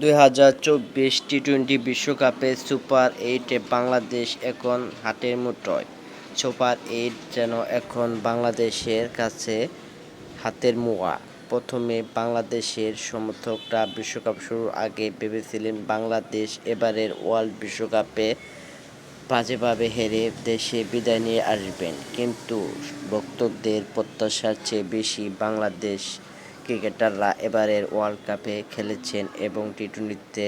দুই হাজার চব্বিশ টি টোয়েন্টি বিশ্বকাপে সুপার এইটে বাংলাদেশ এখন হাতের মুঠোয়। সুপার এইট যেন এখন বাংলাদেশের কাছে হাতের মুয়া। প্রথমে বাংলাদেশের সমর্থকরা বিশ্বকাপ শুরুর আগে ভেবেছিলেন বাংলাদেশ এবারের ওয়ার্ল্ড বিশ্বকাপে বাজেভাবে হেরে দেশে বিদায় নিয়ে আসবেন। কিন্তু ভক্তদের প্রত্যাশার চেয়ে বেশি বাংলাদেশ ক্রিকেটাররা এবারের ওয়ার্ল্ড কাপে খেলেছেন এবং টি টোয়েন্টিতে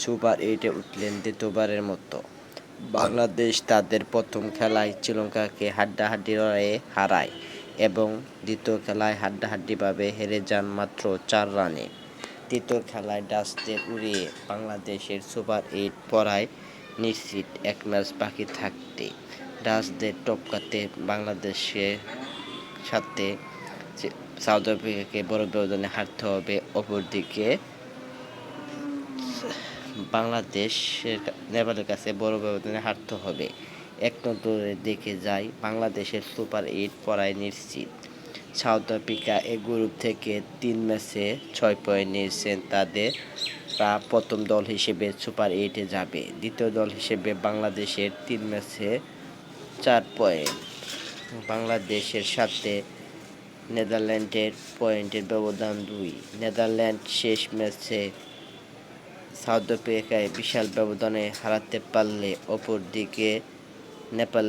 সুপার এইটে উঠলেন দ্বিতীয়বারের মতো। বাংলাদেশ তাদের প্রথম খেলায় শ্রীলঙ্কাকে হাড্ডাহাড্ডি লড়াইয়ে হারায় এবং দ্বিতীয় খেলায় হাড্ডাহাড্ডিভাবে হেরে যান মাত্র চার রানে। তৃতীয় খেলায় ডাচদের উড়িয়ে বাংলাদেশের সুপার এইট পড়ায় নিশ্চিত এক ম্যাচ বাকি থাকতে। ডাচদের টপকাতে বাংলাদেশের সাথে সাউথ আফ্রিকাকে বড় ব্যবধানে হারতে হবে অপরদিকে। বাংলাদেশের নেপালের কাছে বড় ব্যবধানে হারতে হবে। এক নজরে দেখে যাই, বাংলাদেশের সুপার এইট পড়ায় নিশ্চিত। সাউথ আফ্রিকা এ গ্রুপ থেকে তিন ম্যাচে ছয় পয়েন্ট নিয়েছেন। তাদের রা প্রথম দল হিসেবে সুপার এইটে যাবে। দ্বিতীয় দল হিসেবে বাংলাদেশের তিন ম্যাচে চার পয়েন্ট। বাংলাদেশের সাথে নেদারল্যান্ডের পয়েন্টের ব্যবধান দুই। নেদারল্যান্ড শেষ ম্যাচে সাউথ আফ্রিকায় বিশাল ব্যবধানে হারাতে পারলে অপরদিকে নেপাল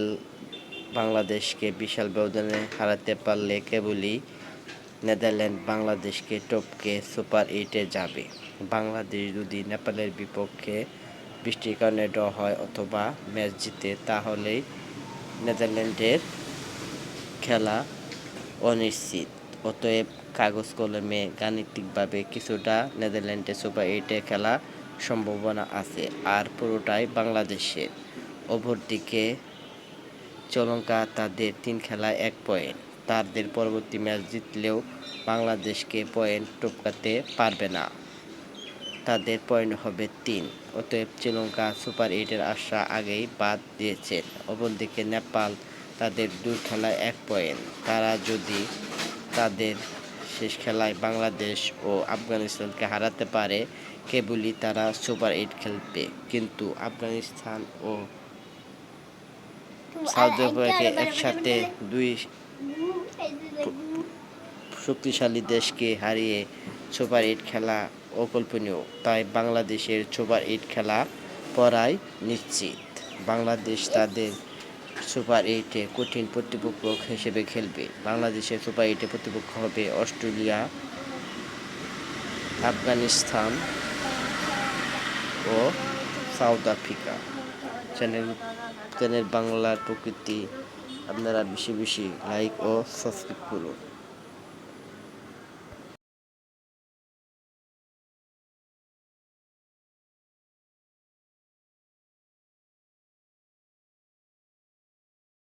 বাংলাদেশকে বিশাল ব্যবধানে হারাতে পারলে কেবলই নেদারল্যান্ড বাংলাদেশকে টপকে সুপার এইটে যাবে। বাংলাদেশ যদি নেপালের বিপক্ষে বৃষ্টির কারণে ড্র হয় অথবা ম্যাচ জিতে, তাহলেই নেদারল্যান্ডের খেলা অনিশ্চিত। অতএব কাগজ কলমে গাণিতিকভাবে কিছুটা নেদারল্যান্ডে সুপার এইটে খেলা সম্ভাবনা আছে, আর পুরোটাই বাংলাদেশের অপরদিকে, শ্রীলঙ্কা তাদের তিন খেলায় এক পয়েন্ট। তাদের পরবর্তী ম্যাচ জিতলেও বাংলাদেশকে পয়েন্ট টপকাতে পারবে না। তাদের পয়েন্ট হবে তিন। অতএব শ্রীলঙ্কা সুপার এইটের আশা আগেই বাদ দিয়েছেন অপরদিকে নেপাল তাদের দুই খেলায় এক পয়েন্ট। তারা যদি তাদের শেষ খেলায় বাংলাদেশ ও আফগানিস্তানকে হারাতে পারে কেবলই তারা সুপার এইট খেলবে। কিন্তু আফগানিস্তান ও সাউথ আফ্রিকাকে একসাথে দুই শক্তিশালী দেশকে হারিয়ে সুপার এইট খেলা অকল্পনীয়। তাই বাংলাদেশের সুপার এইট খেলা পড়াই নিশ্চিত। বাংলাদেশ তাদের সুপার এইটে কঠিন প্রতিপক্ষ হিসেবে খেলবে। বাংলাদেশের সুপার এইটে প্রতিপক্ষ হবে অস্ট্রেলিয়া, আফগানিস্তান ও সাউথ আফ্রিকা। চ্যানেল চ্যানেল বাংলার প্রকৃতি, আপনারা বেশি বেশি লাইক ও সাবস্ক্রাইব করুন।